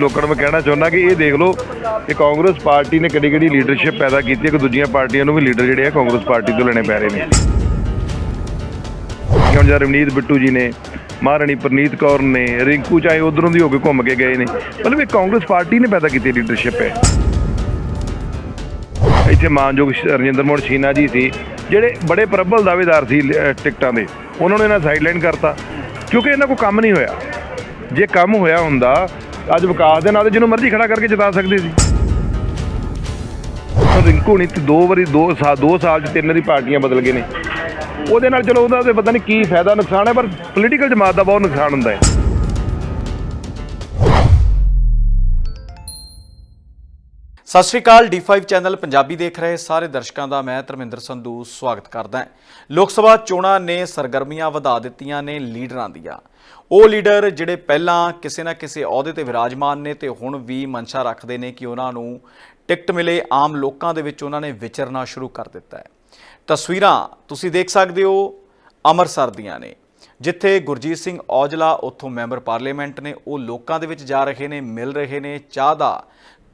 ਲੋਕਾਂ ਨੂੰ ਮੈਂ ਕਹਿਣਾ ਚਾਹੁੰਦਾ ਕਿ ਇਹ ਦੇਖ ਲਓ ਕਿ ਕਾਂਗਰਸ ਪਾਰਟੀ ਨੇ ਕਿਹੜੀ ਕਿਹੜੀ ਲੀਡਰਸ਼ਿਪ ਪੈਦਾ ਕੀਤੀ ਹੈ ਕਿ ਦੂਜੀਆਂ ਪਾਰਟੀਆਂ ਨੂੰ ਵੀ ਲੀਡਰ ਜਿਹੜੇ ਆ ਕਾਂਗਰਸ ਪਾਰਟੀ ਤੋਂ ਲੈਣੇ ਪੈ ਰਹੇ ਨੇ। ਹੁਣ ਜਦ ਰਵਨੀਤ ਬਿੱਟੂ ਜੀ ਨੇ, ਮਹਾਰਾਣੀ ਪ੍ਰਨੀਤ ਕੌਰ ਨੇ, ਰਿੰਕੂ ਚਾਹੇ ਉਧਰੋਂ ਦੀ ਹੋ ਕੇ ਘੁੰਮ ਕੇ ਗਏ ਨੇ, ਮਤਲਬ ਇਹ ਕਾਂਗਰਸ ਪਾਰਟੀ ਨੇ ਪੈਦਾ ਕੀਤੀ ਲੀਡਰਸ਼ਿਪ ਹੈ। ਇੱਥੇ ਮਾਨਯੋਗ ਸ਼- ਰਜਿੰਦਰ ਮੋਹਨ ਸ਼ੀਨਾ ਜੀ ਸੀ, ਜਿਹੜੇ ਬੜੇ ਪ੍ਰਬਲ ਦਾਅਵੇਦਾਰ ਸੀ ਟਿਕਟਾਂ ਦੇ। ਉਹਨਾਂ ਨੂੰ ਇਹਨਾਂ ਸਾਈਡਲਾਈਨ ਕਰਤਾ, ਕਿਉਂਕਿ ਇਹਨਾਂ ਕੋਲ ਕੰਮ ਨਹੀਂ ਹੋਇਆ। ਜੇ ਕੰਮ ਹੋਇਆ ਹੁੰਦਾ ਅੱਜ ਵਿਕਾਸ ਦੇ ਨਾਂ ਤੇ ਜਿਹਨੂੰ ਮਰਜ਼ੀ ਖੜਾ ਕਰਕੇ ਜਿਤਾ ਸਕਦੇ ਸੀ। ਹੁਣ ਰਿੰਕੂ ਨਹੀਂ ਤੇ ਦੋ ਵਾਰੀ ਦੋ ਸਾਲ ਦੋ ਸਾਲ ਚ ਤਿੰਨ ਦੀ ਪਾਰਟੀਆਂ ਬਦਲ ਗਏ ਨੇ। ਉਹਦੇ ਨਾਲ ਚਲੋ ਉਹਦਾ ਤੇ ਪਤਾ ਨਹੀਂ ਕੀ ਫਾਇਦਾ, ਨੁਕਸਾਨ ਹੈ, ਪਰ ਪੋਲੀਟੀਕਲ ਜਮਾਤ ਦਾ ਬਹੁਤ ਨੁਕਸਾਨ ਹੁੰਦਾ ਹੈ। ਸਤਿ ਸ਼੍ਰੀ ਅਕਾਲ D5 ਚੈਨਲ ਪੰਜਾਬੀ ਦੇਖ ਰਹੇ ਸਾਰੇ ਦਰਸ਼ਕਾਂ ਦਾ, ਮੈਂ ਧਰਮਿੰਦਰ ਸੰਧੂ ਸਵਾਗਤ ਕਰਦਾ ਹਾਂ। ਲੋਕ ਸਭਾ ਚੋਣਾਂ ਨੇ ਸਰਗਰਮੀਆਂ ਵਧਾ ਦਿੱਤੀਆਂ ਨੇ ਲੀਡਰਾਂ ਦੀਆਂ। ਉਹ ਲੀਡਰ ਜਿਹੜੇ ਪਹਿਲਾਂ ਕਿਸੇ ਨਾ ਕਿਸੇ ਅਹੁਦੇ ਤੇ ਵਿਰਾਜਮਾਨ ਨੇ ਤੇ ਹੁਣ ਵੀ ਮਨਸ਼ਾ ਰੱਖਦੇ ਨੇ ਕਿ ਉਹਨਾਂ ਨੂੰ ਟਿਕਟ ਮਿਲੇ, ਆਮ ਲੋਕਾਂ ਦੇ ਵਿੱਚ ਉਹਨਾਂ ਨੇ ਵਿਚਰਨਾ ਸ਼ੁਰੂ ਕਰ ਦਿੱਤਾ ਹੈ। ਤਸਵੀਰਾਂ ਤੁਸੀਂ ਦੇਖ ਸਕਦੇ ਹੋ, ਅੰਮ੍ਰਿਤਸਰ ਦੀਆਂ ਨੇ। ਜਿੱਥੇ ਗੁਰਜੀਤ ਸਿੰਘ ਔਜਲਾ ਉੱਥੋਂ ਮੈਂਬਰ ਪਾਰਲੀਮੈਂਟ ਨੇ, ਉਹ ਲੋਕਾਂ ਦੇ ਵਿੱਚ ਜਾ ਰਹੇ ਨੇ, ਮਿਲ ਰਹੇ ਨੇ, ਚਾਹ ਦਾ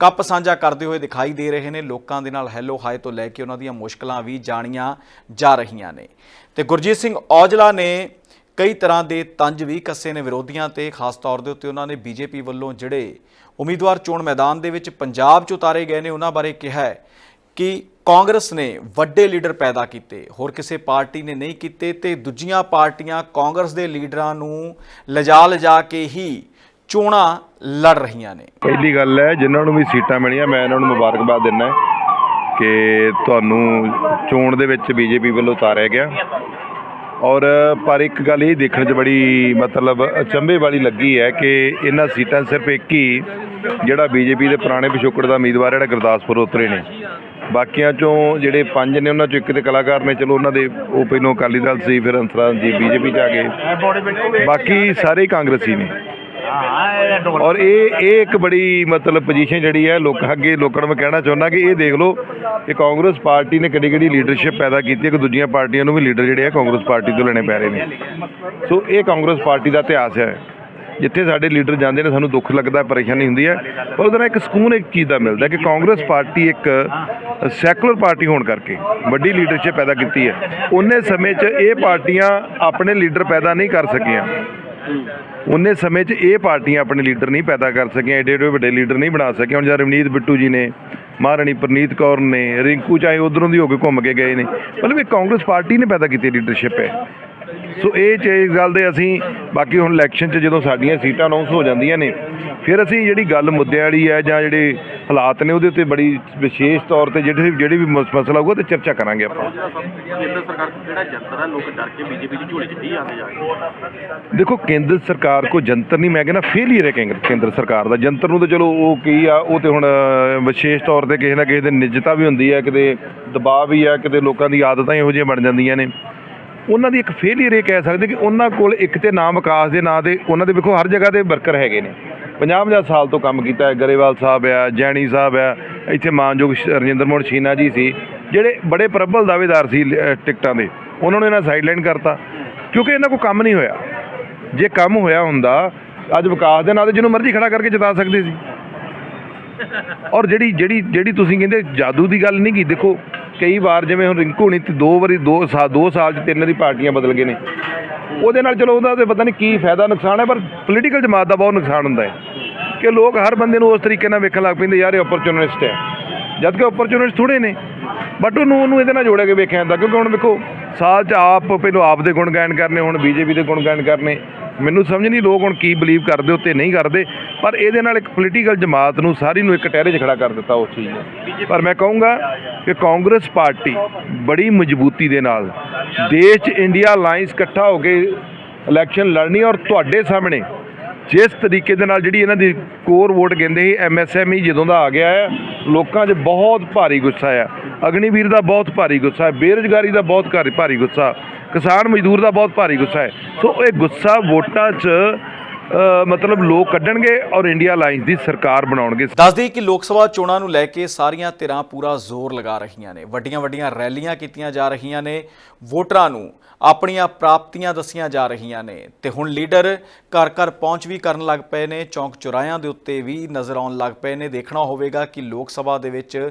ਕੱਪ ਸਾਂਝਾ ਕਰਦੇ ਹੋਏ ਦਿਖਾਈ ਦੇ ਰਹੇ ਨੇ। ਲੋਕਾਂ ਦੇ ਨਾਲ ਹੈਲੋ ਹਾਈ ਤੋਂ ਲੈ ਕੇ ਉਹਨਾਂ ਦੀਆਂ ਮੁਸ਼ਕਲਾਂ ਵੀ ਜਾਣੀਆਂ ਜਾ ਰਹੀਆਂ ਨੇ। ਤੇ ਗੁਰਜੀਤ ਸਿੰਘ ਔਜਲਾ ਨੇ ਕਈ ਤਰ੍ਹਾਂ ਦੇ ਤੰਜ ਵੀ ਕੱਸੇ ਨੇ ਵਿਰੋਧੀਆਂ ਤੇ। ਖਾਸ ਤੌਰ ਦੇ ਉੱਤੇ ਉਹਨਾਂ ਨੇ ਬੀਜੇਪੀ ਵੱਲੋਂ ਜਿਹੜੇ ਉਮੀਦਵਾਰ ਚੋਣ ਮੈਦਾਨ ਦੇ ਵਿੱਚ ਪੰਜਾਬ 'ਚ ਉਤਾਰੇ ਗਏ ਨੇ, ਉਹਨਾਂ ਬਾਰੇ ਕਿਹਾ ਕਿ ਕਾਂਗਰਸ ਨੇ ਵੱਡੇ ਲੀਡਰ ਪੈਦਾ ਕੀਤੇ, ਹੋਰ ਕਿਸੇ ਪਾਰਟੀ ਨੇ ਨਹੀਂ ਕੀਤੇ ਤੇ ਦੂਜੀਆਂ ਪਾਰਟੀਆਂ ਕਾਂਗਰਸ ਦੇ ਲੀਡਰਾਂ ਨੂੰ ਲਿਜਾ ਲਿਜਾ ਕੇ ਹੀ ਚੋਣਾਂ ਲੜ ਰਹੀਆਂ ਨੇ। ਪਹਿਲੀ ਗੱਲ ਹੈ, ਜਿਨ੍ਹਾਂ ਨੂੰ ਵੀ ਸੀਟਾਂ ਮਿਲੀਆਂ, ਮੈਂ ਇਹਨਾਂ ਨੂੰ ਮੁਬਾਰਕਬਾਦ ਦਿੰਦਾ ਕਿ ਤੁਹਾਨੂੰ ਚੋਣ ਦੇ ਵਿੱਚ ਬੀਜੇਪੀ ਵੱਲੋਂ ਉਤਾਰਿਆ ਗਿਆ। ਔਰ ਪਰ ਇੱਕ ਗੱਲ ਇਹ ਦੇਖਣ 'ਚ ਬੜੀ ਮਤਲਬ ਅਚੰਭੇ ਵਾਲੀ ਲੱਗੀ ਹੈ ਕਿ ਇਹਨਾਂ ਸੀਟਾਂ ਸਿਰਫ ਇੱਕ ਹੀ, ਜਿਹੜਾ ਬੀਜੇਪੀ ਦੇ ਪੁਰਾਣੇ ਪਿਛੋਕੜ ਦਾ ਉਮੀਦਵਾਰ ਜਿਹੜਾ ਗੁਰਦਾਸਪੁਰ ਉਤਰੇ ਨੇ। ਬਾਕੀਆਂ ਚੋਂ ਜਿਹੜੇ ਪੰਜ ਨੇ, ਉਹਨਾਂ ਚੋਂ ਇੱਕ ਤੇ ਕਲਾਕਾਰ ਨੇ। ਚਲੋ, ਉਹਨਾਂ ਦੇ ਉਹ ਪਹਿਲੋਂ ਅਕਾਲੀ ਦਲ ਸੀ, ਫਿਰ ਅੰਤਰਾ ਜੀ ਬੀਜੇਪੀ 'ਚ ਆ ਗਏ। ਬਾਕੀ ਸਾਰੇ ਕਾਂਗਰਸੀ ਨੇ। ਔਰ ਇਹ ਇਹ ਇੱਕ ਬੜੀ ਮਤਲਬ ਪੋਜੀਸ਼ਨ ਜਿਹੜੀ ਹੈ, ਲੋਕ ਅੱਗੇ ਲੋਕਾਂ ਨੂੰ ਮੈਂ ਕਹਿਣਾ ਚਾਹੁੰਦਾ ਕਿ ਇਹ ਦੇਖ ਲਓ ਕਿ ਕਾਂਗਰਸ ਪਾਰਟੀ ਨੇ ਕਿਹੜੀ ਕਿਹੜੀ ਲੀਡਰਸ਼ਿਪ ਪੈਦਾ ਕੀਤੀ ਹੈ ਕਿ ਦੂਜੀਆਂ ਪਾਰਟੀਆਂ ਨੂੰ ਵੀ ਲੀਡਰ ਜਿਹੜੇ ਆ ਕਾਂਗਰਸ ਪਾਰਟੀ ਤੋਂ ਲੈਣੇ ਪੈ ਰਹੇ ਨੇ। ਸੋ ਇਹ ਕਾਂਗਰਸ ਪਾਰਟੀ ਦਾ ਇਤਿਹਾਸ ਹੈ। ਜਿੱਥੇ ਸਾਡੇ ਲੀਡਰ ਜਾਂਦੇ ਨੇ, ਸਾਨੂੰ ਦੁੱਖ ਲੱਗਦਾ, ਪਰੇਸ਼ਾਨੀ ਹੁੰਦੀ ਹੈ, ਪਰ ਉਹਦੇ ਨਾਲ ਇੱਕ ਸਕੂਨ ਇੱਕ ਚੀਜ਼ ਦਾ ਮਿਲਦਾ ਕਿ ਕਾਂਗਰਸ ਪਾਰਟੀ ਇੱਕ ਸੈਕੂਲਰ ਪਾਰਟੀ ਹੋਣ ਕਰਕੇ ਵੱਡੀ ਲੀਡਰਸ਼ਿਪ ਪੈਦਾ ਕੀਤੀ ਹੈ। ਉਹਨੇ ਸਮੇਂ 'ਚ ਇਹ ਪਾਰਟੀਆਂ ਆਪਣੇ ਲੀਡਰ ਪੈਦਾ ਨਹੀਂ ਕਰ ਸਕੀਆਂ। ਉਹਨੇ ਸਮੇਂ 'ਚ ਇਹ ਪਾਰਟੀਆਂ ਆਪਣੇ ਲੀਡਰ ਨਹੀਂ ਪੈਦਾ ਕਰ ਸਕੀਆਂ, ਏਡੇ ਏਡੇ ਵੱਡੇ ਲੀਡਰ ਨਹੀਂ ਬਣਾ ਸਕੀਆਂ। ਹੁਣ ਜਦ ਰਵਨੀਤ ਬਿੱਟੂ ਜੀ ਨੇ, ਮਹਾਰਾਣੀ ਪ੍ਰਨੀਤ ਕੌਰ ਨੇ, ਰਿੰਕੂ ਚਾਹੇ ਉਧਰੋਂ ਦੀ ਹੋ ਕੇ ਘੁੰਮ ਕੇ ਗਏ ਨੇ। ਮਤਲਬ ਇਹ ਕਾਂਗਰਸ ਪਾਰਟੀ ਨੇ ਪੈਦਾ ਕੀਤੀ ਲੀਡਰਸ਼ਿਪ ਹੈ। ਸੋ ਇਹ ਚ ਇਸ ਗੱਲ ਦੇ ਅਸੀਂ ਬਾਕੀ ਹੁਣ ਇਲੈਕਸ਼ਨ 'ਚ ਜਦੋਂ ਸਾਡੀਆਂ ਸੀਟਾਂ ਅਨਾਉਂਸ ਹੋ ਜਾਂਦੀਆਂ ਨੇ ਫਿਰ ਅਸੀਂ ਜਿਹੜੀ ਗੱਲ ਮੁੱਦਿਆਂ ਵਾਲੀ ਹੈ ਜਾਂ ਜਿਹੜੇ ਹਾਲਾਤ ਨੇ ਉਹਦੇ ਉੱਤੇ ਬੜੀ ਵਿਸ਼ੇਸ਼ ਤੌਰ ਤੇ ਜਿਹੜੇ ਜਿਹੜੀ ਵੀ ਮਸ- ਮਸਲਾ ਹੋਊਗਾ ਤੇ ਚਰਚਾ ਕਰਾਂਗੇ ਆਪਾਂ। ਕੇਂਦਰ ਸਰਕਾਰ ਕੋਲ ਜਿਹੜਾ ਜੰਤਰ ਹੈ ਲੋਕ ਡਰ ਕੇ ਬੀਜੇਪੀ ਦੀ ਝੋਲੀ 'ਚ ਹੀ ਆਉਂਦੇ ਜਾ ਰਹੇ ਦੇਖੋ ਕੇਂਦਰ ਸਰਕਾਰ ਕੋ ਜੰਤਰ ਨਹੀਂ ਮੈਂ ਕਹਿੰਦਾ ਫੇਲਿਅਰ ਹੈ ਕੇਂਦਰ ਕੇਂਦਰ ਸਰਕਾਰ ਦਾ। ਜੰਤਰ ਨੂੰ ਤਾਂ ਚਲੋ ਉਹ ਕੀ ਆ ਉਹ ਤੇ ਹੁਣ ਵਿਸ਼ੇਸ਼ ਤੌਰ ਤੇ ਕਿਸੇ ਨਾ ਕਿਸੇ ਦੇ ਨਿਜਤਾ ਵੀ ਹੁੰਦੀ ਹੈ ਕਿਤੇ ਦਬਾਅ ਵੀ ਆ ਕਿਤੇ ਲੋਕਾਂ ਦੀ ਆਦਤਾਂ ਇਹੋ ਜਿਹੀਆਂ ਬਣ ਜਾਂਦੀਆਂ ਨੇ। ਉਹਨਾਂ ਦੀ ਇੱਕ ਫੇਲਿਅਰ ਇਹ ਕਹਿ ਸਕਦੇ ਕਿ ਉਹਨਾਂ ਕੋਲ ਇੱਕ ਤੇ ਨਾਮ ਵਿਕਾਸ ਦੇ ਨਾਂ ਤੇ ਉਹਨਾਂ ਦੇ ਵੇਖੋ ਹਰ ਜਗ੍ਹਾ ਤੇ ਵਰਕਰ ਹੈਗੇ ਨੇ। 50-50 ਸਾਲ ਤੋਂ ਕੰਮ ਕੀਤਾ ਹੈ, ਗਰੇਵਾਲ ਸਾਹਿਬ ਆ ਜੈਣੀ ਸਾਹਿਬ ਆ ਇੱਥੇ ਮਾਨਯੋਗ ਸ਼- ਰਜਿੰਦਰ ਮੋਹਨ ਸ਼ੀਨਾ ਜੀ ਸੀ, ਜਿਹੜੇ ਬੜੇ ਪ੍ਰਬਲ ਦਾਅਵੇਦਾਰ ਸੀ ਟਿਕਟਾਂ ਦੇ। ਉਹਨਾਂ ਨੂੰ ਇਹਨਾਂ ਸਾਈਡਲਾਈਨ ਕਰਤਾ। ਕਿਉਂਕਿ ਇਹਨਾਂ ਕੋਲ ਕੰਮ ਨਹੀਂ ਹੋਇਆ। ਜੇ ਕੰਮ ਹੋਇਆ ਹੁੰਦਾ, ਅੱਜ ਵਿਕਾਸ ਦੇ ਨਾਂ ਤੇ ਜਿਹਨੂੰ ਮਰਜ਼ੀ ਖੜਾ ਕਰਕੇ ਜਿਤਾ ਸਕਦੇ ਸੀ। ਔਰ ਜਿਹੜੀ ਜਿਹੜੀ ਜਿਹੜੀ ਤੁਸੀਂ ਕਹਿੰਦੇ ਜਾਦੂ ਦੀ ਗੱਲ ਨਹੀਂ ਕੀ ਦੇਖੋ ਕਈ ਵਾਰ ਜਿਵੇਂ ਹੁਣ ਰਿੰਕੂ ਨਹੀਂ ਤੇ ਦੋ ਵਾਰੀ ਦੋ ਸਾਲ ਦੋ ਸਾਲ ਚ ਤਿੰਨ ਵਾਰੀ ਪਾਰਟੀਆਂ ਬਦਲ ਗਏ ਨੇ। ਉਹਦੇ ਨਾਲ ਚਲੋ ਉਹਦਾ ਤੇ ਪਤਾ ਨਹੀਂ ਕੀ ਫਾਇਦਾ ਨੁਕਸਾਨ ਹੈ, ਪਰ ਪੋਲੀਟੀਕਲ ਜਮਾਤ ਦਾ ਬਹੁਤ ਨੁਕਸਾਨ ਹੁੰਦਾ ਹੈ ਕਿ ਲੋਕ ਹਰ ਬੰਦੇ ਨੂੰ ਉਸ ਤਰੀਕੇ ਨਾਲ ਵੇਖਣ ਲੱਗ ਪੈਂਦੇ, ਯਾਰ ਇਹ ਓਪਰਚੁਨਿਸਟ ਹੈ। ਜਦ ਕਿ ਓਪਰਚੁਨਿਸਟ ਥੋੜੇ ਨੇ। ਬਟ ਉਹਨੂੰ ਉਹਨੂੰ ਇਹਦੇ ਨਾਲ ਜੋੜਿਆ ਕੇ ਵੇਖਿਆ ਜਾਂਦਾ, ਕਿਉਂਕਿ ਹੁਣ ਵੇਖੋ, ਸਾਲ 'ਚ ਆਪ ਪਹਿਲੋਂ ਆਪ ਦੇ ਗੁਣ ਗਾਇਨ ਕਰਨੇ, ਹੁਣ ਬੀਜੇਪੀ ਦੇ ਗੁਣ ਗਾਇਨ ਕਰਨੇ। ਮੈਨੂੰ ਸਮਝ ਨਹੀਂ ਲੋਕ ਹੁਣ ਕੀ ਬਲੀਵ ਕਰਦੇ, ਉੱਤੇ ਨਹੀਂ ਕਰਦੇ, ਪਰ ਇਹਦੇ ਨਾਲ ਇੱਕ ਪੋਲੀਟੀਕਲ ਜਮਾਤ ਨੂੰ, ਸਾਰੀ ਨੂੰ ਇੱਕ ਟਹਿਰੇ 'ਚ ਖੜਾ ਕਰ ਦਿੱਤਾ ਉਸ ਚੀਜ਼ ਨੇ। ਪਰ ਮੈਂ ਕਹੂੰਗਾ ਕਿ ਕਾਂਗਰਸ ਪਾਰਟੀ ਬੜੀ ਮਜ਼ਬੂਤੀ ਦੇ ਨਾਲ ਦੇਸ਼ 'ਚ ਇੰਡੀਆ ਅਲਾਈਅੰਸ ਇਕੱਠਾ ਹੋ ਕੇ ਇਲੈਕਸ਼ਨ ਲੜਨੀ ਔਰ ਤੁਹਾਡੇ ਸਾਹਮਣੇ ਜਿਸ ਤਰੀਕੇ ਦੇ ਨਾਲ ਜਿਹੜੀ ਇਹਨਾਂ ਦੀ ਕੋਰ ਵੋਟ ਕਹਿੰਦੇ ਸੀ ਐਮਐਸਐਮਈ ਜਦੋਂ ਦਾ ਆ ਗਿਆ ਹੈ ਲੋਕਾਂ 'ਚ ਬਹੁਤ ਭਾਰੀ ਗੁੱਸਾ ਆ। ਅਗਨੀਵੀਰ ਦਾ ਬਹੁਤ ਭਾਰੀ ਗੁੱਸਾ ਹੈ ਬੇਰੁਜ਼ਗਾਰੀ ਦਾ ਬਹੁਤ ਭਾਰੀ- ਭਾਰੀ ਗੁੱਸਾ, ਕਿਸਾਨ ਮਜ਼ਦੂਰ ਦਾ ਬਹੁਤ ਭਾਰੀ ਗੁੱਸਾ ਹੈ। ਸੋ ਇਹ ਗੁੱਸਾ ਵੋਟਾਂ 'ਚ ਮਤਲਬ ਲੋਕ ਕੱਢਣਗੇ ਔਰ ਇੰਡੀਆ ਅਲਾਈਅੰਸ ਦੀ ਸਰਕਾਰ ਬਣਾਉਣਗੇ। ਦੱਸਦੀ ਕਿ ਲੋਕ ਸਭਾ ਚੋਣਾਂ ਨੂੰ ਲੈ ਕੇ ਸਾਰੀਆਂ ਧਿਰਾਂ ਪੂਰਾ ਜ਼ੋਰ ਲਗਾ ਰਹੀਆਂ ਨੇ। ਵੱਡੀਆਂ ਵੱਡੀਆਂ ਰੈਲੀਆਂ ਕੀਤੀਆਂ ਜਾ ਰਹੀਆਂ ਨੇ। ਵੋਟਰਾਂ ਨੂੰ ਆਪਣੀਆਂ ਪ੍ਰਾਪਤੀਆਂ ਦੱਸੀਆਂ ਜਾ ਰਹੀਆਂ ਨੇ। ਤੇ ਹੁਣ ਲੀਡਰ ਘਰ ਘਰ ਪਹੁੰਚ ਵੀ ਕਰਨ ਲੱਗ ਪਏ ਨੇ। ਚੌਂਕ ਚੁਰਾਇਆਂ ਦੇ ਉੱਤੇ ਵੀ ਨਜ਼ਰ ਆਉਣ ਲੱਗ ਪਏ ਨੇ। ਦੇਖਣਾ ਹੋਵੇਗਾ ਕਿ ਲੋਕ ਸਭਾ ਦੇ ਵਿੱਚ